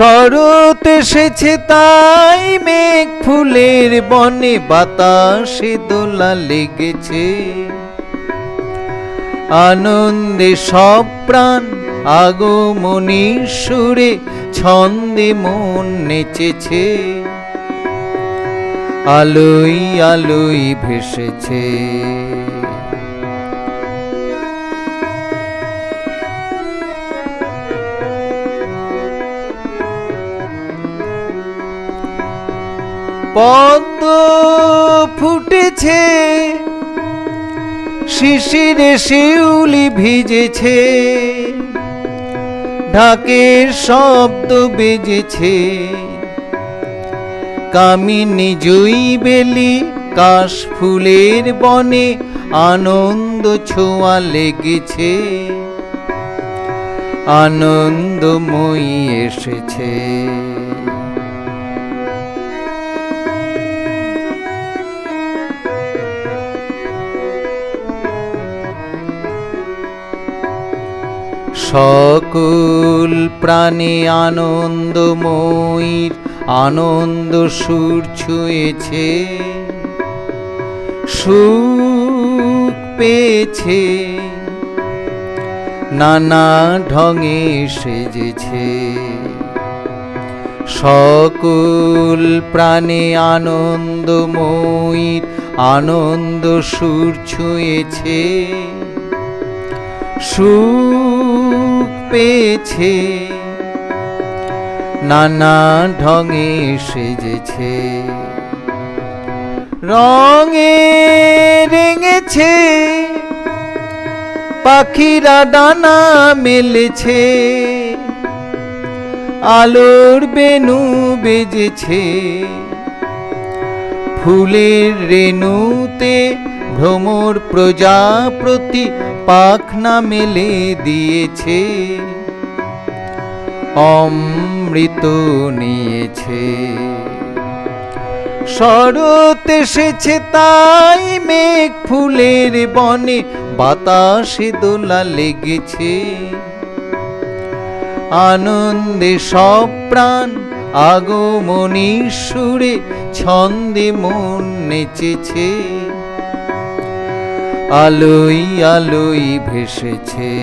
শরৎ এসেছে তাই মেঘ ফুলের বনে বাতাসে দোলা লেগেছে। আনন্দে সব প্রাণ আগমনীর সুরে ছন্দে মন নেচেছে। আলোই আলোই ভেসেছে। পদ্ম ফুটেছে। শিশিরে শিউলি ভিজেছে। ঢাকের শব্দ বেজেছে। কামিনী জুই বেলি, কাশ ফুলের বনে আনন্দ ছোঁয়া লেগেছে। আনন্দময়ী এসেছে। সকল প্রাণে আনন্দময়ীর আনন্দ সুর ছুঁয়েছে। সুখ পেয়েছে। নানা ঢঙে সেজেছে। সকল প্রাণে আনন্দময়ীর আনন্দ সুর ছুঁয়েছে। সুখ পেয়েছে। নানা ঢঙে সেজেছে। রঙে রেঙেছে। পাখিরা ডানা মেলেছে। আলোর বেনু বেজেছে। ফুলের রেণুতে ভ্রমর প্রজাপতি পাখনা মেলে দিয়েছে, অমৃত নিয়েছে। শরৎ এসেছে তাই মেঘ ফুলের বনে, বাতাসে দোলা লেগেছে। আনন্দে সব প্রাণ আগমনী সুরে ছন্দে মন নেচেছে। আলোই আলোই ভেসেছে।